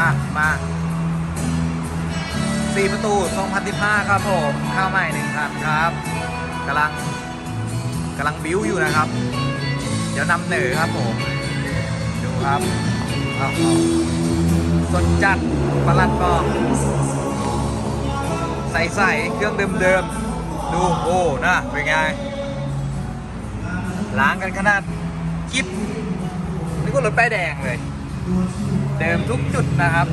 มามาสี่ประตู2015ครับผมข้าวใหม่หนึ่งคันครับกำลังกำลังบิ้วอยู่นะครับ เดี๋ยวนำเหนือครับผม ดูครับเอาสดจัดประหลัดบอกใส่ใสๆเครื่องเดิมๆ ดูโอ้นะเป็นไง ล้างกันขนาดกิ๊บนี่ก็รถป้ายแดงเลย เดิมทุกจุดนะครับ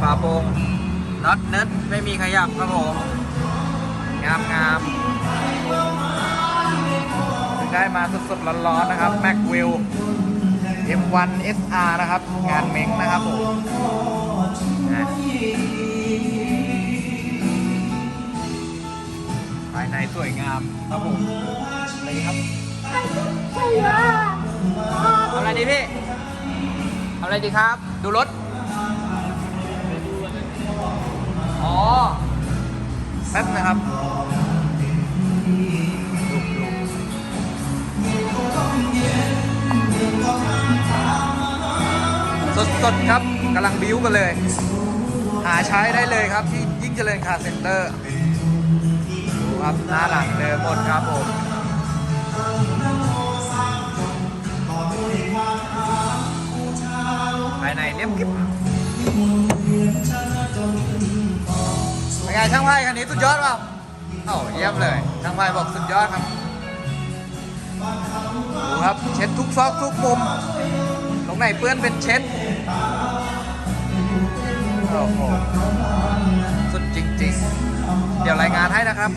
ฝาโปรงน็อตเนิร์ดไม่มีขยับครับผมงามงามเพิ่งได้มาสดๆร้อนๆนะครับแม็กวิล M1 SR นะครับ งานเม้งนะครับผมนะภายในสวยงามครับผมอะไรดีครับ เอาอะไรดีพี่ เอาอะไรดีครับ ดูรถ อ๋อแป๊บนะครับสดสดๆครับกำลังบิ้วกันเลย หาใช้ได้เลยครับที่ยิ่งเจริญคาร์เซ็นเตอร์ ดูครับหน้าหลังเดิมหมดครับผมายในเนียบกิบเป็นไงช่างไพ่คันนี้สุดยอดเปล่าเอ้าเยี่ยมเลย ช่างไพ่บอกสุดยอดครับดูครับเช็ดทุกซอกทุกมุมตรงไหนเปื้อนเป็นเช็ดโอ้โหสุดจริง ๆ เดี๋ยวรายงานให้นะครับ